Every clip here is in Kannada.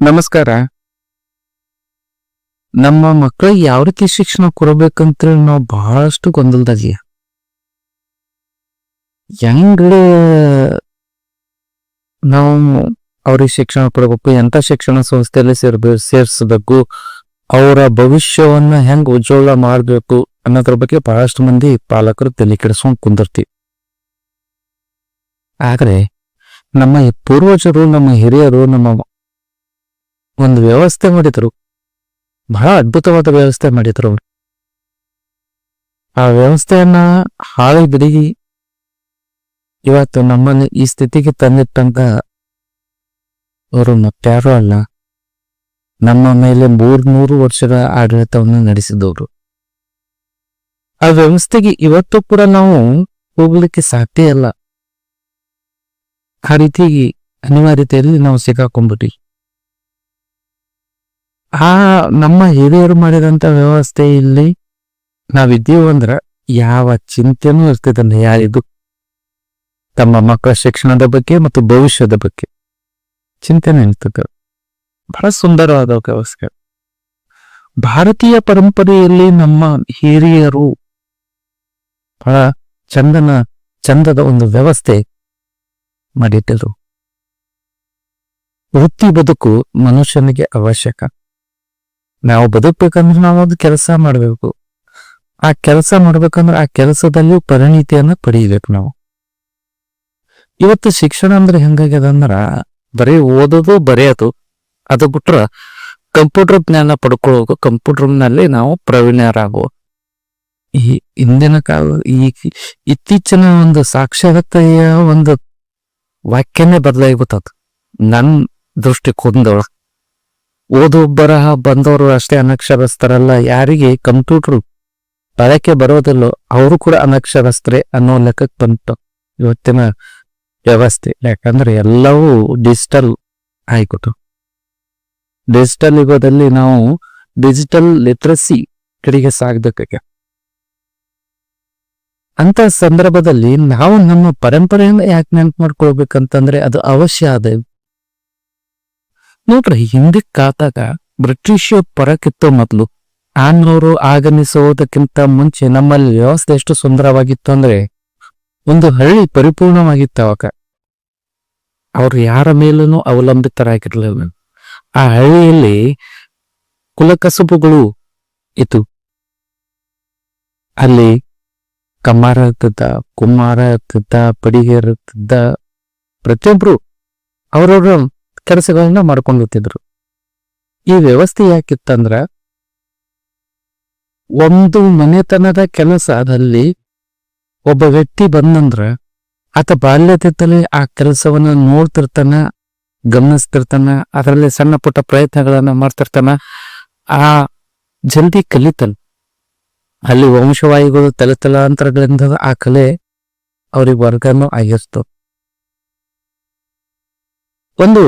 ನಮಸ್ಕಾರ. ನಮ್ಮ ಮಕ್ಕಳಿಗೆ ಯಾವ ರೀತಿ ಶಿಕ್ಷಣ ಕೊಡಬೇಕಂತೇಳಿ ನಾವು ಬಹಳಷ್ಟು ಗೊಂದಲದಾಗಿ ಹೆಂಗ್ ನಾವು ಅವ್ರಿಗೆ ಶಿಕ್ಷಣ ಕೊಡಬೇಕು, ಎಂತ ಶಿಕ್ಷಣ ಸಂಸ್ಥೆಯಲ್ಲಿ ಸೇರ್ಬೇ, ಸೇರ್ಸ್ಬೇಕು, ಅವರ ಭವಿಷ್ಯವನ್ನ ಹೆಂಗ್ ಉಜ್ವಲ ಮಾಡಬೇಕು ಅನ್ನೋದ್ರ ಬಗ್ಗೆ ಬಹಳಷ್ಟು ಮಂದಿ ಪಾಲಕರು ತಲೆ ಕೆಡಿಸ್ಕೊಂಡ್ ಕುಂದಿರ್ತೀವಿ. ಆದ್ರೆ ನಮ್ಮ ಪೂರ್ವಜರು, ನಮ್ಮ ಹಿರಿಯರು, ನಮ್ಮ ಒಂದು ವ್ಯವಸ್ಥೆ ಮಾಡಿದ್ರು. ಬಹಳ ಅದ್ಭುತವಾದ ವ್ಯವಸ್ಥೆ ಮಾಡಿದ್ರು ಅವ್ರು. ಆ ವ್ಯವಸ್ಥೆಯನ್ನ ಹಾಳು ಬಿಡಿ. ಇವತ್ತು ನಮ್ಮನ್ನು ಈ ಸ್ಥಿತಿಗೆ ತಂದಿಟ್ಟಂತ ಅವರು ಮತ್ತಾರೂ ಅಲ್ಲ. ನಮ್ಮ ಮೇಲೆ ಮೂರ್ನೂರು ವರ್ಷದ ಆಡಳಿತವನ್ನು ನಡೆಸಿದವರು. ಆ ವ್ಯವಸ್ಥೆಗೆ ಇವತ್ತು ಕೂಡ ನಾವು ಹೋಗ್ಲಿಕ್ಕೆ ಸಾಧ್ಯ ಇಲ್ಲ. ಆ ರೀತಿ ಅನಿವಾರ್ಯತೆಯಲ್ಲಿ ನಾವು ಸಿಕ್ಕಾಕೊಂಡ್ಬಿಟ್ವಿ. ಆ ನಮ್ಮ ಹಿರಿಯರು ಮಾಡಿದಂತ ವ್ಯವಸ್ಥೆ ಇಲ್ಲಿ ನಾವಿದ್ದೀವಿ ಅಂದ್ರ ಯಾವ ಚಿಂತೆನೂ ಇರ್ತಿದ್ದಲ್ಲ ಯಾರಿಗೂ. ತಮ್ಮ ಮಕ್ಕಳ ಶಿಕ್ಷಣದ ಬಗ್ಗೆ ಮತ್ತು ಭವಿಷ್ಯದ ಬಗ್ಗೆ ಚಿಂತೆನೇ ಇರ್ತದೆ. ಬಹಳ ಸುಂದರವಾದ ವ್ಯವಸ್ಥೆ. ಭಾರತೀಯ ಪರಂಪರೆಯಲ್ಲಿ ನಮ್ಮ ಹಿರಿಯರು ಬಹಳ ಚಂದನ, ಚಂದದ ಒಂದು ವ್ಯವಸ್ಥೆ ಮಾಡಿಟ್ಟರು ವೃತ್ತಿ ಬದುಕು ಮನುಷ್ಯನಿಗೆ ಅವಶ್ಯಕ. ನಾವು ಬದುಕ್ಬೇಕಂದ್ರೆ ನಾವು ಒಂದು ಕೆಲಸ ಮಾಡಬೇಕು. ಆ ಕೆಲಸ ಮಾಡ್ಬೇಕಂದ್ರೆ ಆ ಕೆಲಸದಲ್ಲಿ ಪರಿಣಿತಿಯನ್ನ ಪಡೀಬೇಕು ನಾವು. ಇವತ್ತು ಶಿಕ್ಷಣ ಅಂದ್ರೆ ಹೆಂಗಾಗ್ಯದ ಅಂದ್ರ, ಬರೀ ಓದೋದು, ಬರೆಯೋದು, ಅದು ಬಿಟ್ರ ಕಂಪ್ಯೂಟರ್ ಜ್ಞಾನ ಪಡ್ಕೊಳ್ಳೋದು ಕಂಪ್ಯೂಟರ್ನಲ್ಲಿ ನಾವು ಪ್ರವೀಣರಾಗುವ. ಈ ಇಂದಿನ ಕಾಲ, ಈ ಇತ್ತೀಚಿನ ಒಂದು ಸಾಕ್ಷರತೆಯ ಒಂದು ವಾಕ್ಯನೇ ಬದಲಾಗಿಬಿಟ್ಟದ ನನ್ ದೃಷ್ಟಿಕೋನದೊಳ ಓದು ಬರಹ ಬಂದವರು ಅಷ್ಟೇ ಅನಕ್ಷರಸ್ಥರಲ್ಲ, ಯಾರಿಗೆ? ಕಂಪ್ಯೂಟರ್. ಬಳಕೆ ಬರೋದಿಲ್ಲೋ, ಅವರು ಕೂಡ ಅನಕ್ಷರಸ್ಥರೇ ಅನ್ನೋ ಲೆಕ್ಕಕ್ಕೆ ಬಂತು. ಇವತ್ತಿನ ವ್ಯವಸ್ಥೆ. ಯಾಕಂದ್ರೆ ಎಲ್ಲವೂ ಡಿಜಿಟಲ್ ಆಯ್ಕೊಟ್ಟು ಡಿಜಿಟಲ್ ಯುಗದಲ್ಲಿ ನಾವು ಡಿಜಿಟಲ್ ಲಿಟ್ರಸಿ ಕಡೆಗೆ ಸಾಗಬೇಕಾಗ ಅಂತ ಸಂದರ್ಭದಲ್ಲಿ ನಾವು ನಮ್ಮ ಪರಂಪರೆಯನ್ನು ಯಾಕೆ ನೆನಪು ಮಾಡ್ಕೊಳ್ಬೇಕಂತಂದ್ರೆ ಅದು ಅವಶ್ಯ ಅದ ನೋಡ್ರಿ ಹಿಂದಿಕ್ ಕಾತಾಗ ಬ್ರಿಟಿಷ್ ಪರಕಿತ್ತು ಮೊದ್ಲು. ಆನ್ನೋರು ಆಗಮಿಸುವುದಕ್ಕಿಂತ ಮುಂಚೆ ನಮ್ಮಲ್ಲಿ ವ್ಯವಸ್ಥೆ ಎಷ್ಟು ಸುಂದರವಾಗಿತ್ತು ಅಂದ್ರೆ, ಒಂದು ಹಳ್ಳಿ ಪರಿಪೂರ್ಣವಾಗಿತ್ತು ಅವಾಗ. ಅವ್ರು ಯಾರ ಮೇಲೂ ಅವಲಂಬಿತರಾಗಿರ್ಲಿಲ್ಲ. ಆ ಹಳ್ಳಿಯಲ್ಲಿ ಕುಲಕಸುಬುಗಳು ಇತ್ತು. ಅಲ್ಲಿ ಕಮ್ಮಾರ ಇರ್ತಿದ್ದ ಕುಮ್ಮಾರ ಇರ್ತಿದ್ದ ಪಡಿಗೇರ್ ಇರ್ತಿದ್ದ ಪ್ರತಿಯೊಬ್ರು ಅವ್ರವ್ರ ಕೆಲಸಗಳನ್ನ ಮಾಡ್ಕೊಂಡಿರ್ತಿದ್ರು ಈ ವ್ಯವಸ್ಥೆ ಯಾಕಿತ್ತಂದ್ರ, ಒಂದು ಮನೆತನದ ಕೆಲಸ ಅದಲ್ಲಿ ಒಬ್ಬ ವ್ಯಕ್ತಿ ಬಂದಂದ್ರ, ಆತ ಬಾಲ್ಯದಿಂದಲೇ ಆ ಕೆಲಸವನ್ನ ನೋಡ್ತಿರ್ತಾನ, ಗಮನಿಸ್ತಿರ್ತಾನ, ಅದರಲ್ಲಿ ಸಣ್ಣ ಪುಟ್ಟ ಪ್ರಯತ್ನಗಳನ್ನ ಮಾಡ್ತಿರ್ತಾನ, ಆ ಜಲ್ದಿ ಕಲಿತಲ್ ಅಲ್ಲಿ ವಂಶವಾಯುಗಳು ತಲೆ ತಲಾಂತರಗಳಿಂದ ಆ ಕಲೆ ಅವ್ರಿಗೆ ವರ್ಗನೂ ಆಗಿರ್ತು. ಒಂದು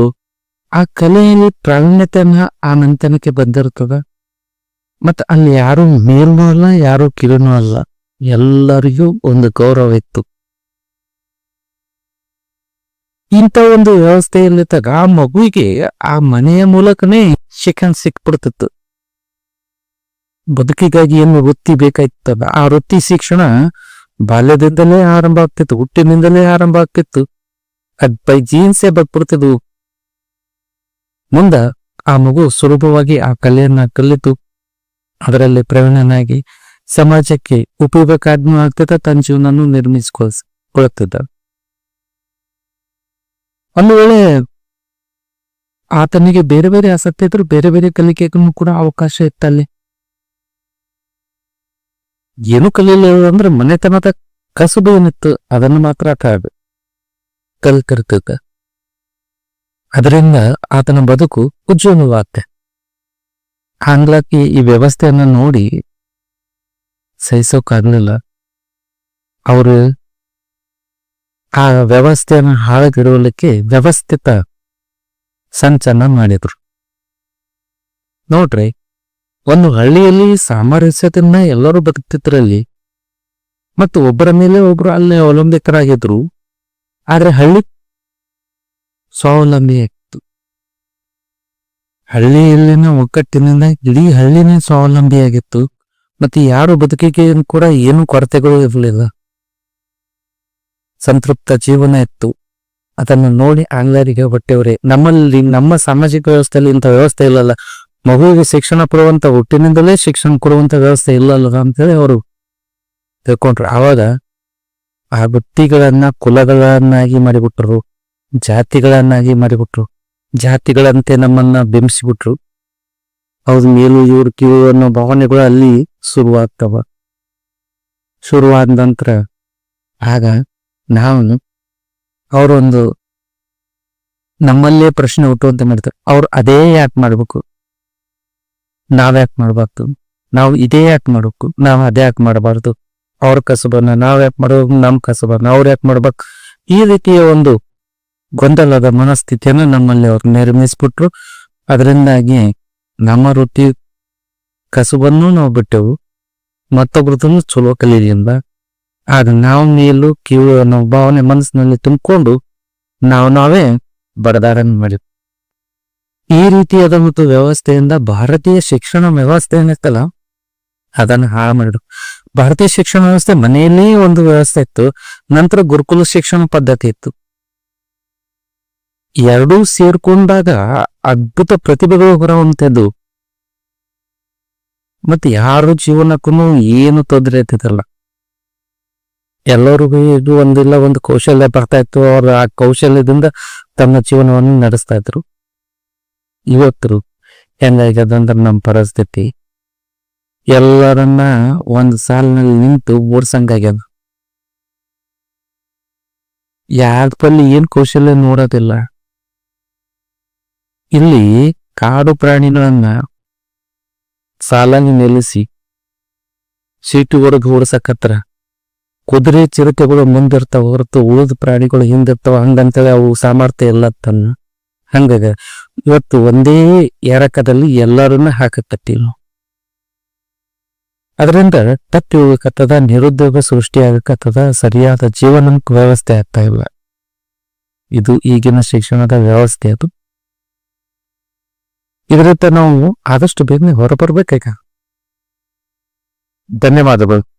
ಆ ಕಲೆಯಲ್ಲಿ ಪ್ರಾವೀಣ್ಯತೆಯನ್ನ ಆ ನಂತನಕ್ಕೆ ಬಂದಿರ್ತದ ಮತ್ತ ಅಲ್ಲಿ ಯಾರು ಮೇಲ್ನೂ ಅಲ್ಲ, ಯಾರು ಕಿರುನೂ ಅಲ್ಲ. ಎಲ್ಲರಿಗೂ ಒಂದು ಗೌರವ ಇತ್ತು ಇಂಥ ಒಂದು ವ್ಯವಸ್ಥೆಯಲ್ಲಿದ್ದಾಗ ಆ ಮಗುವಿಗೆ ಆ ಮನೆಯ ಮೂಲಕನೇ ಶಿಕ್ಷಣ ಸಿಕ್ಬಿಡ್ತಿತ್ತು. ಬದುಕಿಗಾಗಿ ಏನು ವೃತ್ತಿ ಬೇಕಾಯ್ತದ? ಆ ವೃತ್ತಿ ಶಿಕ್ಷಣ ಬಾಲ್ಯದಿಂದಲೇ ಆರಂಭ ಆಗ್ತಿತ್ತು, ಹುಟ್ಟಿನಿಂದಲೇ ಆರಂಭ ಆಗ್ತಿತ್ತು. ಅದ್ ಬೈ ಜೀನ್ಸೇ ಬದ್ಬಿಡ್ತಿದ್ವು ಮುಂದ ಆ ಮಗು ಸುಲಭವಾಗಿ ಆ ಕಲೆಯನ್ನ ಕಲಿತು ಅದರಲ್ಲಿ ಪ್ರವೀಣನಾಗಿ ಸಮಾಜಕ್ಕೆ ಉಪಯೋಗಕ್ಕಾದ್ನೂ ಆಗ್ತದ, ತನ್ನ ಜೀವನನು ನಿರ್ಮಿಸಿಕೊಳ್ತಿದ್ದ ಒಂದು ವೇಳೆ ಆತನಿಗೆ ಬೇರೆ ಬೇರೆ ಆಸಕ್ತಿ ಇದ್ರು ಬೇರೆ ಬೇರೆ ಕಲಿಕೆಗೂ ಕೂಡ ಅವಕಾಶ ಇತ್ತಲ್ಲಿ. ಏನು ಕಲಿಯಲಿಲ್ಲ ಅಂದ್ರೆ ಮನೆತನದ ಕಸುಬು ಏನಿತ್ತು, ಅದನ್ನು ಮಾತ್ರ ಕಲ್ತಿರ್ತದ ಅದರಿಂದ ಆತನ ಬದುಕು ಉಜ್ವಲವಾಗುತ್ತೆ. ಆಂಗ್ಲಕ್ಕೆ ಈ ವ್ಯವಸ್ಥೆಯನ್ನು ನೋಡಿ ಸಹಿಸೋಕ್ಕಾಗಲಿಲ್ಲ ಅವರು ಆ ವ್ಯವಸ್ಥೆಯನ್ನು ಹಾಳಗಿಡಲಿಕ್ಕೆ ವ್ಯವಸ್ಥಿತ ಸಂಚನ ಮಾಡಿದ್ರು. ನೋಡ್ರಿ, ಒಂದು ಹಳ್ಳಿಯಲ್ಲಿ ಸಾಮರಸ್ಯತೆಯನ್ನ ಎಲ್ಲರೂ ಬದುಕ್ತಿದ್ರಲ್ಲಿ ಮತ್ತು ಒಬ್ಬರ ಮೇಲೆ ಒಬ್ರು ಅಲ್ಲೇ ಅವಲಂಬಿತರಾಗಿದ್ರು, ಆದ್ರೆ ಹಳ್ಳಿ ಸ್ವಾವಲಂಬಿ ಹಳ್ಳಿಯಲ್ಲಿನ ಒಗ್ಗಟ್ಟಿನಿಂದ ಇಡೀ ಹಳ್ಳಿನೇ ಸ್ವಾವಲಂಬಿಯಾಗಿತ್ತು. ಮತ್ತೆ ಯಾರು ಬದುಕಿಗೆ ಕೂಡ ಏನು ಕೊರತೆಗಳು ಇರಲಿಲ್ಲ. ಸಂತೃಪ್ತ ಜೀವನ ಇತ್ತು. ಅದನ್ನು ನೋಡಿ ಆಂಗ್ಲರಿಗೆ ಹೊಟ್ಟೆವ್ರೆ ನಮ್ಮಲ್ಲಿ ನಮ್ಮ ಸಾಮಾಜಿಕ ವ್ಯವಸ್ಥೆಯಲ್ಲಿ ಇಂಥ ವ್ಯವಸ್ಥೆ ಇಲ್ಲಲ್ಲ. ಮಗುವಿಗೆ ಶಿಕ್ಷಣ ಕೊಡುವಂತ ಹುಟ್ಟಿನಿಂದಲೇ ಶಿಕ್ಷಣ ಕೊಡುವಂತ ವ್ಯವಸ್ಥೆ ಇಲ್ಲಲ್ಲ ಅಂತೇಳಿ ಅವರು ತಿಳ್ಕೊಂಡ್ರು. ಆವಾಗ ಆ ವೃತ್ತಿಗಳನ್ನ ಕುಲಗಳನ್ನಾಗಿ ಮಾಡಿಬಿಟ್ರು. ಜಾತಿಗಳನ್ನಾಗಿ ಮಾಡಿಬಿಟ್ರು. ಜಾತಿಗಳಂತೆ ನಮ್ಮನ್ನ ಬಿಂಬಿಸಿಬಿಟ್ರು. ಅವ್ರ ಮೇಲು, ಇವ್ರು ಕಿವು ಅನ್ನೋ ಭಾವನೆಗಳು ಅಲ್ಲಿ ಶುರುವಾಗ್ತವ. ಶುರುವಾದ ನಂತರ ಆಗ ನಾವು ಅವರೊಂದು ನಮ್ಮಲ್ಲೇ ಪ್ರಶ್ನೆ ಹುಟ್ಟುವಂತೆ ಮಾಡ್ತಾರೆ ಅವ್ರು ಅದೇ ಯಾಕೆ ಮಾಡ್ಬೇಕು? ನಾವ್ಯಾಕೆ ಮಾಡ್ಬಾರ್ದು? ನಾವು ಇದೇ ಯಾಕೆ ಮಾಡ್ಬೇಕು? ನಾವು ಅದೇ ಯಾಕೆ ಮಾಡಬಾರ್ದು? ಅವ್ರ ಕಸಬನ್ನ ನಾವ್ ಯಾಕೆ ಮಾಡ್ಬೇಕು? ನಮ್ ಕಸಬನ್ನ ಅವ್ರು ಯಾಕೆ ಮಾಡ್ಬೇಕು? ಈ ರೀತಿಯ ಒಂದು ಗೊಂದಲದ ಮನಸ್ಥಿತಿಯನ್ನು ನಮ್ಮಲ್ಲಿ ಅವ್ರು ನಿರ್ಮಿಸ್ಬಿಟ್ರು. ಅದರಿಂದಾಗಿ ನಮ್ಮ ವೃತ್ತಿ ಕಸುಬನ್ನು ನಾವು ಬಿಟ್ಟೆವು. ಮತ್ತೊಬ್ರದನ್ನು ಚಲೋ ಕಲೀಲಿಂದ ಆಗ ನಾವು ನೀಲು ಕೀಳು ಅನ್ನೋ ಭಾವನೆ ಮನಸ್ಸಿನಲ್ಲಿ ತುಂಬಿಕೊಂಡು ನಾವು ನಾವೇ ಬಡದಾರ ಮಾಡಿದ್ವಿ. ಈ ರೀತಿಯಾದ ಮತ್ತು ವ್ಯವಸ್ಥೆಯಿಂದ ಭಾರತೀಯ ಶಿಕ್ಷಣ ವ್ಯವಸ್ಥೆ ಏನಿತ್ತಲ್ಲ, ಅದನ್ನು ಹಾಳು ಮಾಡಿದ್ರು. ಭಾರತೀಯ ಶಿಕ್ಷಣ ವ್ಯವಸ್ಥೆ ಮನೆಯಲ್ಲೇ ಒಂದು ವ್ಯವಸ್ಥೆ ಇತ್ತು. ನಂತರ ಗುರುಕುಲ ಶಿಕ್ಷಣ ಪದ್ಧತಿ ಇತ್ತು. ಎರಡೂ ಸೇರ್ಕೊಂಡಾಗ ಅದ್ಭುತ ಪ್ರತಿಭೆಗಳು ಹೊರವಂಥದ್ದು ಮತ್ತೆ ಯಾರು ಜೀವನಕ್ಕೂ ಏನು ತೊಂದರೆ ಇರ್ತಿದ್ದಲ್ಲ. ಎಲ್ಲರಿಗೂ ಇದು ಒಂದಿಲ್ಲ, ಒಂದು ಕೌಶಲ್ಯ ಬರ್ತಾ ಇತ್ತು. ಅವ್ರ ಆ ಕೌಶಲ್ಯದಿಂದ ತಮ್ಮ ಜೀವನವನ್ನು ನಡೆಸ್ತಾ ಇದ್ರು. ಇವತ್ತು ಹೆಂಗಾಗ್ಯದಂದ್ರೆ ನಮ್ಮ ಪರಿಸ್ಥಿತಿ. ಎಲ್ಲರನ್ನ ಒಂದು ಸಾಲಿನಲ್ಲಿ ನಿಂತು ಓಡ್ಸಂಗಾಗ್ಯದ. ಯಾರ ಬಲ್ಲಿ ಏನ್ ಕೌಶಲ್ಯ ನೋಡೋದಿಲ್ಲ. ಇಲ್ಲಿ ಕಾಡು ಪ್ರಾಣಿಗಳನ್ನ ಸಾಲಾಗಿ ನಿಲ್ಲಿಸಿ ಸೀಟುವರೆಗೆ ಓಡಿಸಕತ್ರ. ಕುದುರೆ ಚಿರತೆಗಳು ಮುಂದಿರ್ತಾವ ಹೊರತು ಉಳಿದ ಪ್ರಾಣಿಗಳು ಹಿಂದಿರ್ತಾವ. ಹಂಗಂತೇಳಿ ಅವು ಸಾಮರ್ಥ್ಯ ಇಲ್ಲ ತನ್ನ. ಹಂಗಾಗ ಇವತ್ತು ಒಂದೇ ಎರಕದಲ್ಲಿ ಎಲ್ಲರನ್ನ ಹಾಕಕತ್ತೀವಿ ನಾವು. ಅದರಿಂದ ತಪ್ಪಿ ಹೋಗಕತ್ತದ, ನಿರುದ್ಯೋಗ ಸೃಷ್ಟಿಯಾಗಕತ್ತದ ಸರಿಯಾದ ಜೀವನ ವ್ಯವಸ್ಥೆ ಆಗ್ತಾ ಇಲ್ಲ. ಇದು ಈಗಿನ ಶಿಕ್ಷಣದ ವ್ಯವಸ್ಥೆ ಅದು. ಇದರಿಂದ ನಾವು ಆದಷ್ಟು ಬೇಗನೆ ಹೊರಬರ್ಬೇಕಾಗ. ಧನ್ಯವಾದಗಳು.